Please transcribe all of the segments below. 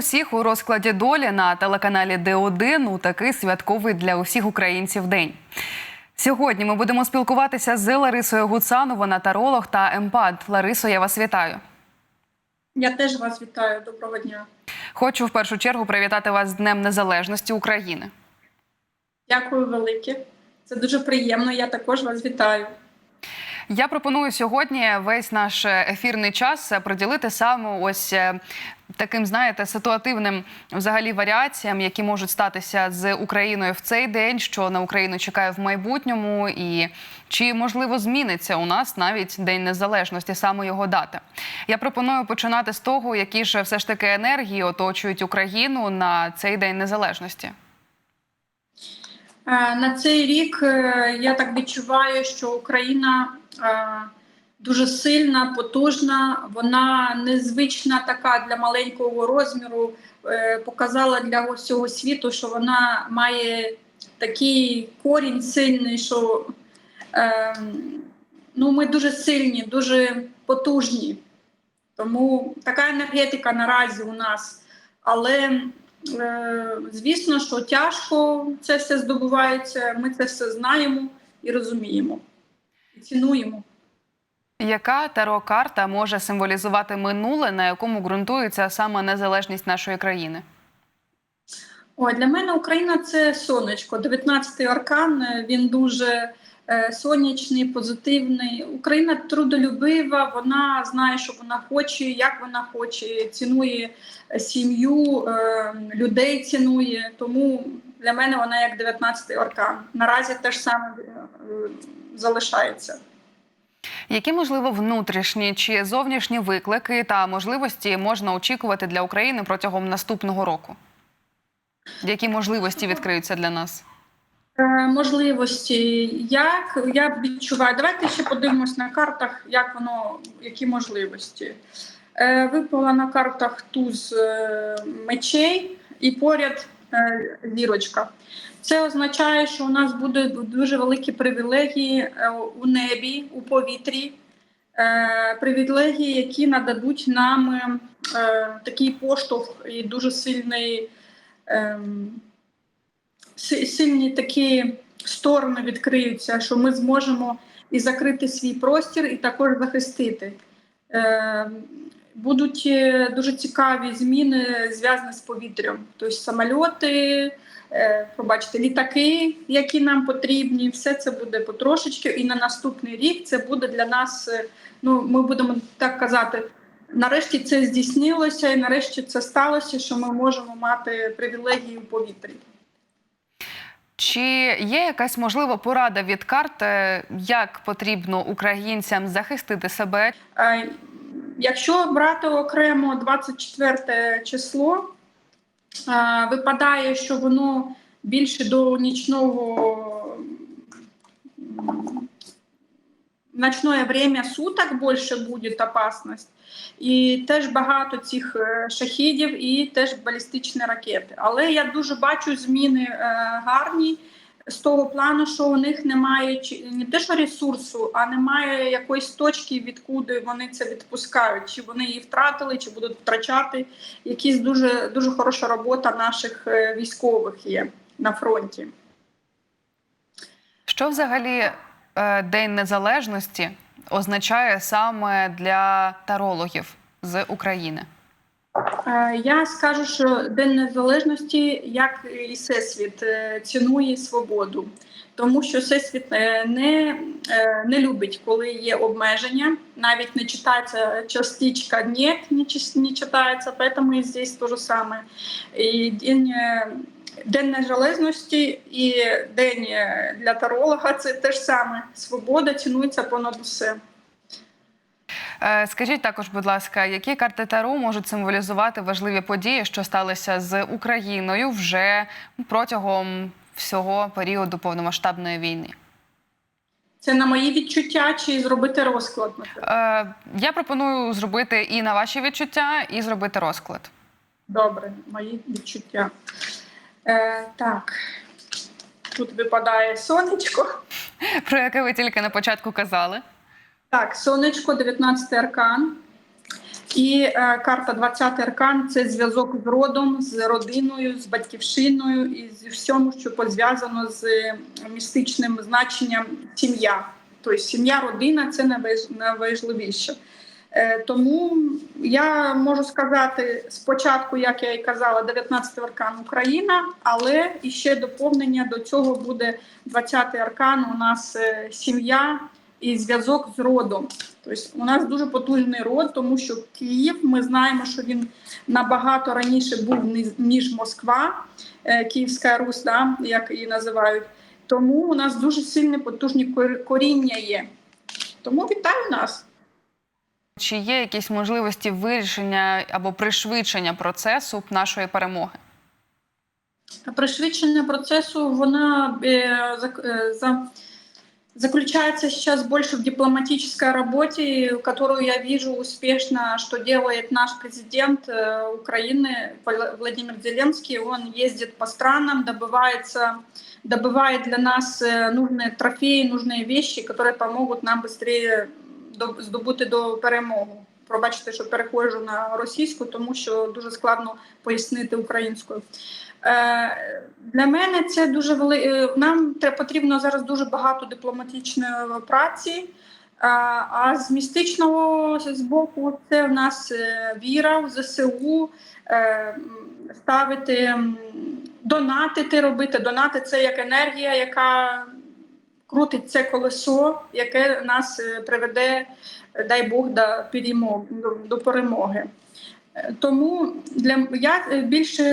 усіх у розкладі долі на телеканалі Д1 у такий святковий для усіх українців день. Сьогодні ми будемо спілкуватися з Ларисою Гуцану, вона таролог та емпат. Ларисо, я вас вітаю. Я теж вас вітаю. Доброго дня. Хочу в першу чергу привітати вас з Днем Незалежності України. Дякую велике. Це дуже приємно. Я також вас вітаю. Я пропоную сьогодні весь наш ефірний час приділити саме ось е, таким, знаєте, ситуативним взагалі варіаціям, які можуть статися з Україною в цей день, що на Україну чекає в майбутньому, і чи можливо зміниться у нас навіть День Незалежності, саме його дата. Я пропоную починати з того, які ж все ж таки енергії оточують Україну на цей день незалежності. Е, На цей рік е, я так відчуваю, що Україна е, дуже сильна, потужна. Вона незвична така для маленького розміру. е, Показала для всього світу, що вона має такий корінь сильний, що е, ну, ми дуже сильні, дуже потужні. Тому така енергетика наразі у нас. Але Е, Звісно, що тяжко це все здобувається. Ми це все знаємо і розуміємо, і цінуємо. Яка таро-карта може символізувати минуле, на якому ґрунтується саме незалежність нашої країни? Ой, для мене Україна це сонечко. 19-й аркан. Він дуже е, сонячний, позитивний. Україна трудолюбива. Вона знає, що вона хоче, як вона хоче, цінує сім'ю, е, людей цінує. Тому для мене вона як 19-й аркан. Наразі теж саме е, залишається. Які можливо внутрішні чи зовнішні виклики та можливості можна очікувати для України протягом наступного року? Які можливості відкриються для нас? Е, Можливості, як я відчуваю, давайте ще подивимось на картах, як воно, які можливості. Е, Випала на картах туз е, мечей і поряд зірочка. Це означає, що у нас будуть дуже великі привілегії е, у небі, у повітрі, е, привілегії, які нададуть нам е, такий поштовх і дуже сильний. ем, сильні такі сторони відкриються, що ми зможемо і закрити свій простір, і також захистити. Будуть е, дуже цікаві зміни зв'язані з повітрям. Тобто самольоти, е, пробачте, літаки, які нам потрібні, все це буде потрошечки. І на наступний рік це буде для нас. е, Ну, ми будемо так казати. Нарешті це здійснилося, і нарешті це сталося, що ми можемо мати привілегії у повітрі. Чи є якась можлива порада від карт, е, як потрібно українцям захистити себе? Якщо брати окремо 24 число, е, випадає, що воно більше до нічного ночное время суток більше буде опасність. І теж багато цих е, шахідів, і теж балістичні ракети. Але я дуже бачу зміни е, гарні з того плану, що у них немає не те, що ресурсу, а немає якоїсь точки, відкуди вони це відпускають. Чи вони її втратили, чи будуть втрачати. Якісь дуже дуже хороша робота наших е, військових є на фронті. Що взагалі е, День Незалежності означає саме для тарологів з України? Е, Я скажу, що День Незалежності, як і всесвіт, е, цінує свободу, тому що всесвіт е, не, не любить, коли є обмеження. Навіть не читається частичка «нет», не, читається, тому і здесь те же саме. І День, День Незалежності і День для таролога це те ж саме. Свобода цінується понад усе. Е, Скажіть також, будь ласка, які карти Таро можуть символізувати важливі події, що сталися з Україною вже протягом всього періоду повномасштабної війни? Це на мої відчуття чи зробити розклад? наприклад? Е, Я пропоную зробити і на ваші відчуття, і зробити розклад. Добре, мої відчуття. Е, так, тут випадає сонечко. Про яке ви тільки на початку казали. Так, сонечко, 19 аркан. І е, карта 20 аркан це зв'язок з родом, з родиною, з батьківщиною і з всьому, що пов'язано з е, містичним значенням сім'я. Тобто сім'я, родина це найваж- найважливіше. Е, Тому я можу сказати спочатку, як я і казала, 19 аркан Україна, але і ще доповнення до цього буде 20 аркан. У нас е, сім'я і зв'язок з родом. Тобто у нас дуже потужний род, тому що Київ ми знаємо, що він набагато раніше був ніж Москва, е, Київська Русь, да, як її називають. Тому у нас дуже сильне потужні коріння є. Тому вітаю нас. Чи є якісь можливості вирішення або пришвидшення процесу нашої перемоги? Пришвидшення процесу вона е, е, за, заключается сейчас больше в дипломатической работе, которую я вижу успешно, что делает наш президент э, Украины Вла- Владимир Зеленский. Он ездит по странам, добывается, добывает для нас э, нужные трофеи, нужные вещи, которые помогут нам быстрее до- здобути до перемогу. Пробачте, що переходжу на російську, тому що дуже складно пояснити українською. Е, Для мене це дуже вели... е, Нам потрібно зараз дуже багато дипломатичної праці. Е, А з містичного з боку це в нас віра в ЗСУ, ставити, донатити, робити. Донати це як енергія, яка крутить це колесо, яке нас приведе, дай Бог, до перемоги. Тому для я е, більше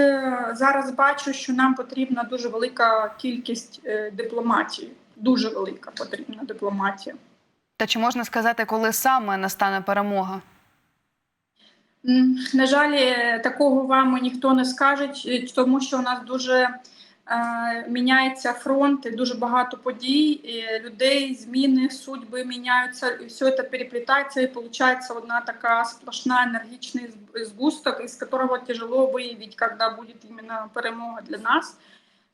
зараз бачу, що нам потрібна дуже велика кількість е, дипломатії. Дуже велика потрібна дипломатія. Та чи можна сказати, коли саме настане перемога? На жаль, е, такого вам ніхто не скаже, тому що у нас дуже міняється фронт, дуже багато подій, людей, зміни, судьби міняються, і все це переплітається, і виходить одна така сплошна енергічний згусток, із якого тяжело виявити, коли буде іменно перемога для нас.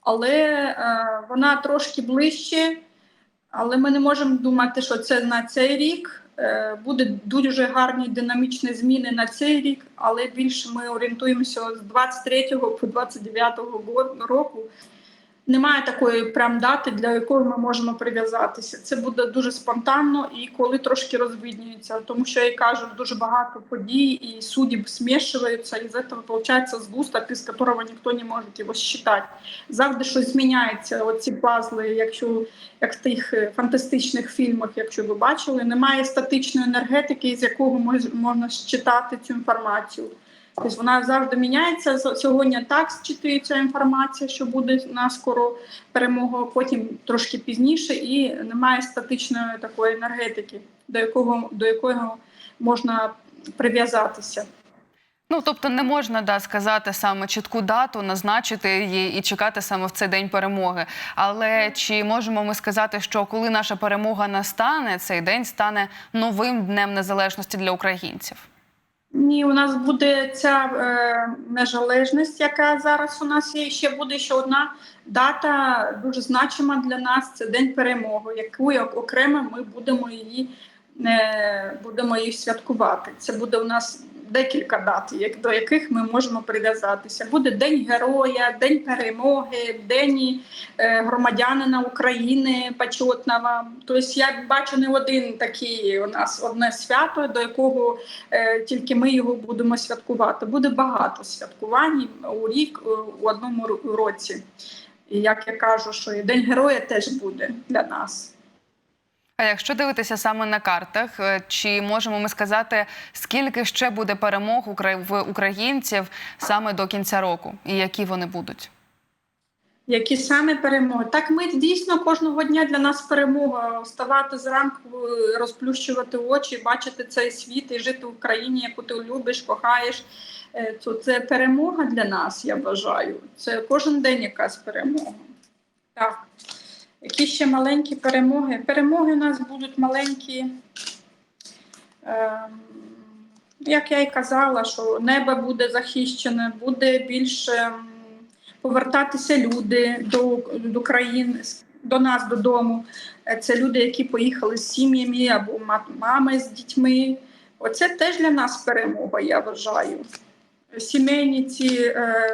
Але е, вона трошки ближче, але ми не можемо думати, що це на цей рік. Е, Буде дуже гарні динамічні зміни на цей рік, але більше ми орієнтуємося з 23 по 29 го- року. Немає такої прям дати, для якої ми можемо прив'язатися. Це буде дуже спонтанно і коли трошки розвиднюється, тому що я кажу, дуже багато подій і судеб смішуються, і з цього виходить згусток, із якого ніхто не може його считати. Завжди щось зміняється. Оці пазли, якщо як в тих е, фантастичних фільмах, якщо ви бачили, немає статичної енергетики, з якого мож- можна считати цю інформацію. Тобто вона завжди міняється. Сьогодні так зчитується інформація, що буде наскоро перемога, потім трошки пізніше, і немає статичної такої енергетики, до якого до якого можна прив'язатися. Ну тобто не можна да сказати саме чітку дату, назначити її і чекати саме в цей день перемоги. Але чи можемо ми сказати, що коли наша перемога настане, цей день стане новим днем незалежності для українців? Ні, у нас буде ця е, незалежність, яка зараз у нас є. Ще буде ще одна дата дуже значима для нас. Це день перемоги, яку як окремо ми будемо її е, будемо її святкувати. Це буде у нас декілька дат, до яких ми можемо прив'язатися. Буде День Героя, День перемоги, День е, громадянина України почетного. Тобто я бачу не один такий у нас одне свято, до якого е, тільки ми його будемо святкувати. Буде багато святкувань у рік е, у одному році. І як я кажу, що і День Героя теж буде для нас. А якщо дивитися саме на картах, е, чи можемо ми сказати, скільки ще буде перемог в українців саме до кінця року, і які вони будуть? Які саме перемоги? Так, ми дійсно кожного дня для нас перемога. Вставати зранку, е, розплющувати очі, бачити цей світ і жити в Україні, яку ти любиш, кохаєш. Е, То це перемога для нас, я вважаю. Це кожен день якась перемога. Так. Які ще маленькі перемоги? Перемоги у нас будуть маленькі. Ем, як я і казала, що небо буде захищене, буде більше повертатися люди до, до країн, до нас додому. Е, Це люди, які поїхали з сім'ями або мами з дітьми. Оце теж для нас перемога, я вважаю. Сімейні ці е,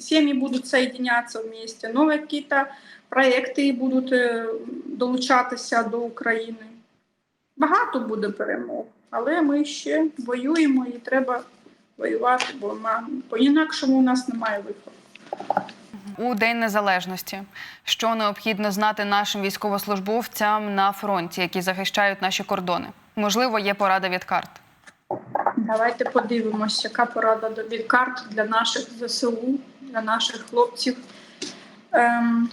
сім'ї будуть соєдинятися в місті, нові якісь проекти будуть е, долучатися до України. Багато буде перемог, але ми ще воюємо і треба воювати, бо ма- по-інакшому у нас немає виходу. У День Незалежності, що необхідно знати нашим військовослужбовцям на фронті, які захищають наші кордони. Можливо, є порада від карт. Давайте подивимося, яка порада від карт для наших ЗСУ, для наших хлопців. Ем,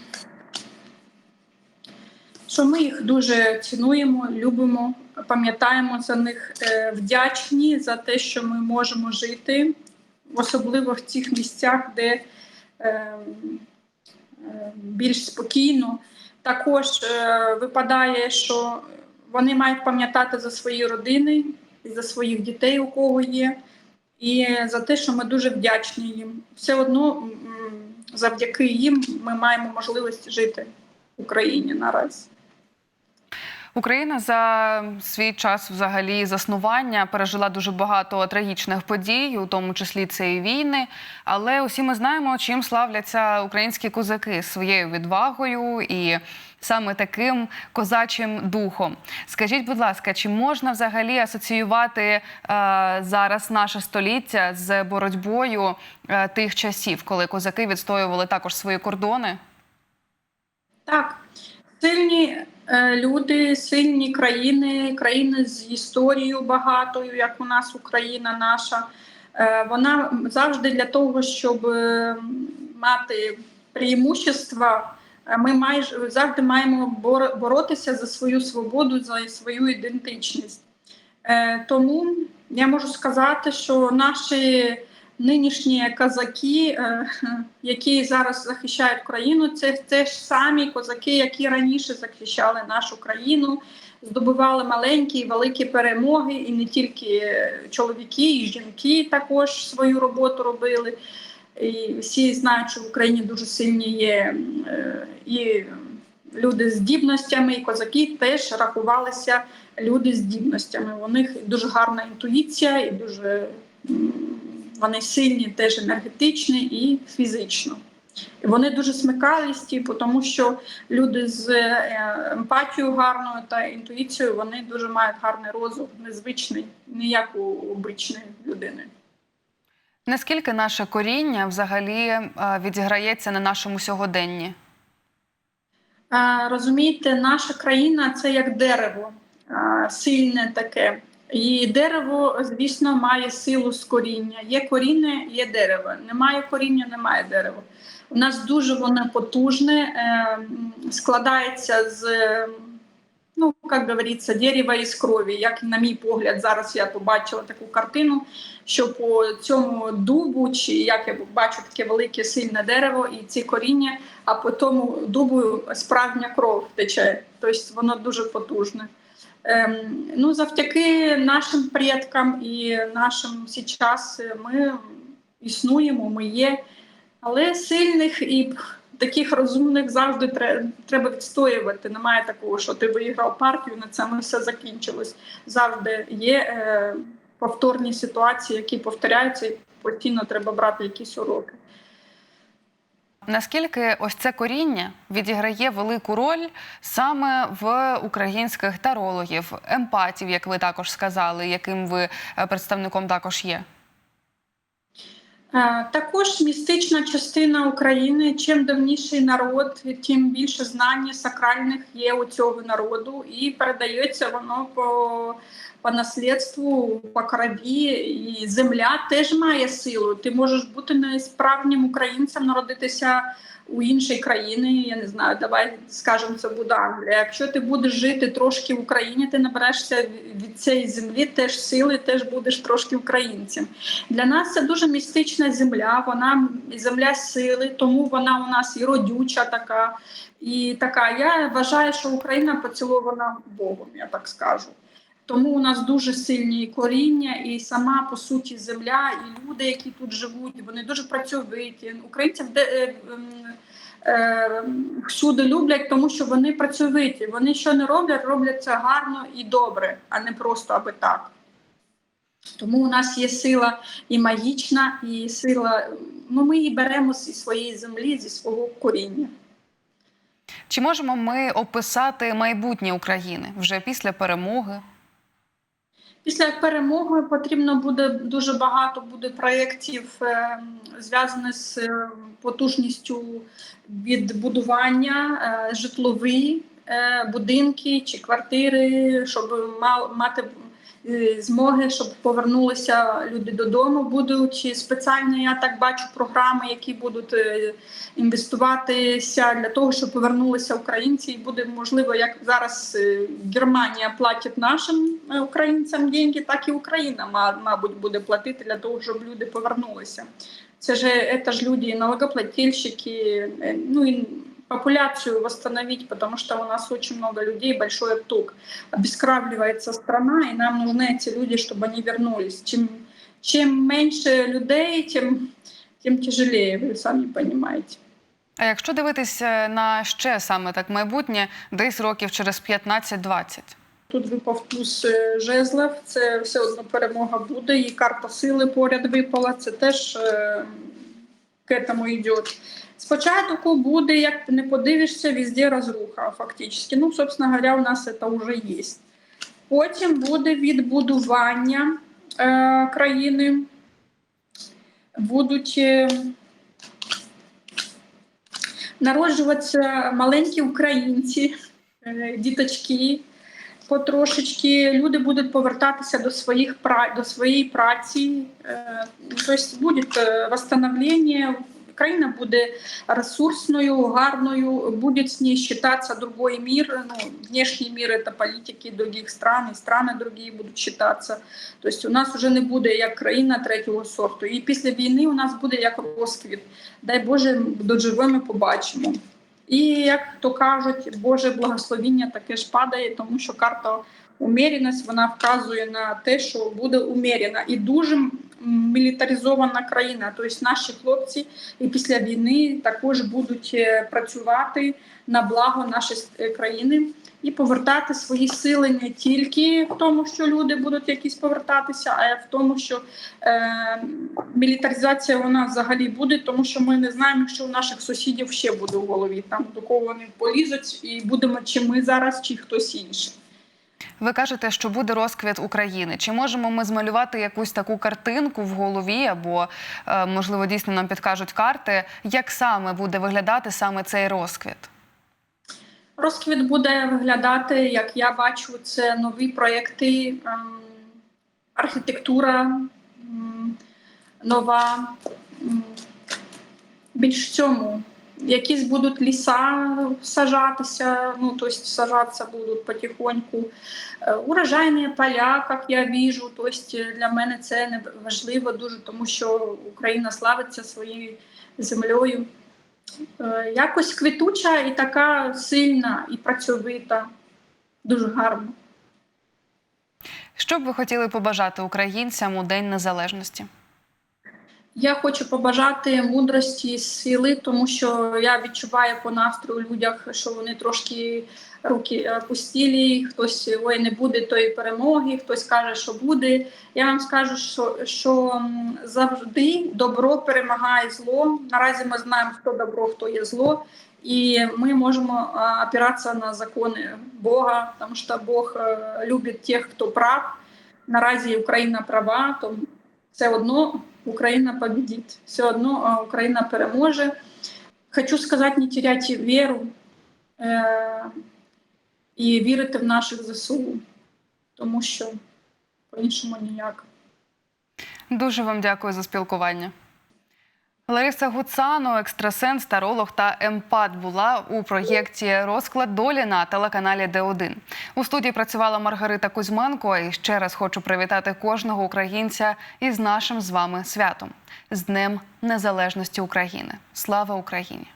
що ми їх дуже цінуємо, любимо, пам'ятаємо за них, е, вдячні за те, що ми можемо жити, особливо в цих місцях, де ем, е, більш спокійно. Також е, випадає, що вони мають пам'ятати за свої родини, за своїх дітей, у кого є, і за те, що ми дуже вдячні їм. Все одно завдяки їм ми маємо можливість жити в Україні наразі. Україна за свій час, взагалі, заснування пережила дуже багато трагічних подій, у тому числі це і війни. Але усі ми знаємо, чим славляться українські козаки своєю відвагою і саме таким козачим духом. Скажіть, будь ласка, чи можна взагалі асоціювати е, зараз наше століття з боротьбою е, тих часів, коли козаки відстоювали також свої кордони? Так, сильні люди, сильні країни, країни з історією багатою, як у нас Україна наша. Е, вона завжди для того, щоб е, мати преимущества, е, ми майже завжди маємо бор- боротися за свою свободу, за свою ідентичність. Е, Тому я можу сказати, що наші нинішні козаки, е, які зараз захищають країну, це те ж самі козаки, які раніше захищали нашу країну, здобували маленькі і великі перемоги, і не тільки е, чоловіки, і жінки також свою роботу робили. І всі знають, що в Україні дуже сильні є е, і люди з здібностями, і козаки теж рахувалися люди з здібностями. У них дуже гарна інтуїція і дуже вони сильні, теж енергетичні і фізично. Вони дуже смикалісті, тому що люди з е, емпатією гарною та інтуїцією вони дуже мають гарний розум, незвичний, не як у обичної людини. Наскільки наше коріння взагалі е, відіграється на нашому сьогоденні? Е, Розумієте, наша країна це як дерево, сильне таке. І дерево, звісно, має силу з коріння. Є коріння, є дерево. Немає коріння, немає дерева. У нас дуже воно потужне, е, складається з, е, ну, як говориться, дерева із крові. Як на мій погляд, зараз я побачила таку картину, що по цьому дубу, чи як я бачу таке велике сильне дерево, і ці коріння, а по тому дубу справжня кров тече. Тобто воно дуже потужне. Ем, ну, завдяки нашим предкам і нашим зараз ми існуємо, ми є. Але сильних і таких розумних завжди треба відстоювати. Немає такого, що ти виграв партію, на цьому все закінчилось. Завжди є е, повторні ситуації, які повторяються, і постійно треба брати якісь уроки. Наскільки ось це коріння відіграє велику роль саме в українських тарологів, емпатів, як ви також сказали, яким ви е, представником також є? Е, Також містична частина України. Чим давніший народ, тим більше знань сакральних є у цього народу, і передається воно по, по наслідству, по крові. І земля теж має силу. Ти можеш бути несправжнім українцем, народитися у іншій країні. Я не знаю, давай скажемо, це буде Англія. Якщо ти будеш жити трошки в Україні, ти наберешся від цієї землі теж сили, теж будеш трошки українцем. Для нас це дуже містична земля, вона земля сили, тому вона у нас і родюча така, і така. Я вважаю, що Україна поцілована Богом, я так скажу. Тому у нас дуже сильні коріння, і сама по суті земля, і люди, які тут живуть, вони дуже працьовиті. Українців де е, е, всюди люблять, тому що вони працьовиті. Вони що не роблять, роблять це гарно і добре, а не просто аби так. Тому у нас є сила і магічна, і сила. Ну, ми її беремо зі своєї землі, зі свого коріння. Чи можемо ми описати майбутнє України вже після перемоги? Після перемоги потрібно буде дуже багато буде проєктів, е, зв'язаних з е, потужністю відбудування е, житлові будинки чи квартири, щоб мати змоги, щоб повернулися люди додому. Будуть спеціальні, я так бачу, програми, які будуть е, інвестуватися для того, щоб повернулися українці, і буде можливо, як зараз е, Германія платить нашим е, українцям деньги, так і Україна, ма- мабуть, буде платити для того, щоб люди повернулися. Це ж це ж люди, налогоплательщики, е, ну і популяцию восстановить, потому что у нас очень много людей, большой отток. Обескравливается страна, и нам нужны эти люди, чтобы они вернулись. Чем, чем меньше людей, тем, тем тяжелее, вы сами понимаете. А якщо дивитися на ще саме так майбутнє, десь років через 15-20? Тут випав туз е, жезлів, це все одно перемога буде. І карта сили поряд випала. Це теж е, к этому йде. Спочатку буде, як ти не подивишся, везде розруха, фактично. Ну, собственно говоря, у нас це вже є. Потім буде відбудування е, країни. Будуть е, народжуватися маленькі українці, е, діточки потрошечки люди будуть повертатися до своїх до своєї праці. Е, Тобто буде е, Країна буде ресурсною, гарною, буде з ней считаться другой мир. Ну, внешний мир это политики других стран, і страни другі будуть считаться. Тобто у нас вже не буде як країна третього сорту. І після війни у нас буде як розквіт. Дай Боже, доживемо, побачимо. І як то кажуть, Боже благословіння таке ж падає, тому що карта уміряність вона вказує на те, що буде уміряна і дуже мілітаризована країна. Тобто наші хлопці і після війни також будуть е, працювати на благо нашої е, країни і повертати свої сили не тільки в тому, що люди будуть якісь повертатися, а й в тому, що е, мілітаризація вона взагалі буде, тому що ми не знаємо, що у наших сусідів ще буде в голові. Там до кого вони полізуть, і будемо чи ми зараз, чи хтось інший. Ви кажете, що буде розквіт України. Чи можемо ми змалювати якусь таку картинку в голові, або е, можливо дійсно нам підкажуть карти, як саме буде виглядати саме цей розквіт? Розквіт буде виглядати, як я бачу, це нові проєкти, ем, архітектура нова. Більш в цьому. Якісь будуть ліса сажатися, ну, тобто сажатися будуть потихоньку. Е, Урожайні поля, як я вижу, тобто для мене це не важливо дуже, тому що Україна славиться своєю землею. Е, Якось квітуча і така сильна і працьовита, дуже гарно. Що б ви хотіли побажати українцям у День Незалежності? Я хочу побажати мудрості, сили, тому що я відчуваю по настрою людях, що вони трошки руки опустілі, хтось ой, не буде тої перемоги, хтось каже, що буде. Я вам скажу, що, що завжди добро перемагає зло. Наразі ми знаємо, хто добро, хто є зло. І ми можемо а, опиратися на закони Бога, тому що Бог е, любить тих, хто прав. Наразі Україна права, тому все одно Україна победить, все одно а, Україна переможе. Хочу сказати, не теряйте віру е- і вірити в наших ЗСУ, тому що по-іншому ніяк. Дуже вам дякую за спілкування. Лариса Гуцано, екстрасенс, таролог та емпат була у проєкті Розклад долі на телеканалі Д1. У студії працювала Маргарита Кузьменко. І ще раз хочу привітати кожного українця із нашим з вами святом з Днем Незалежності України. Слава Україні!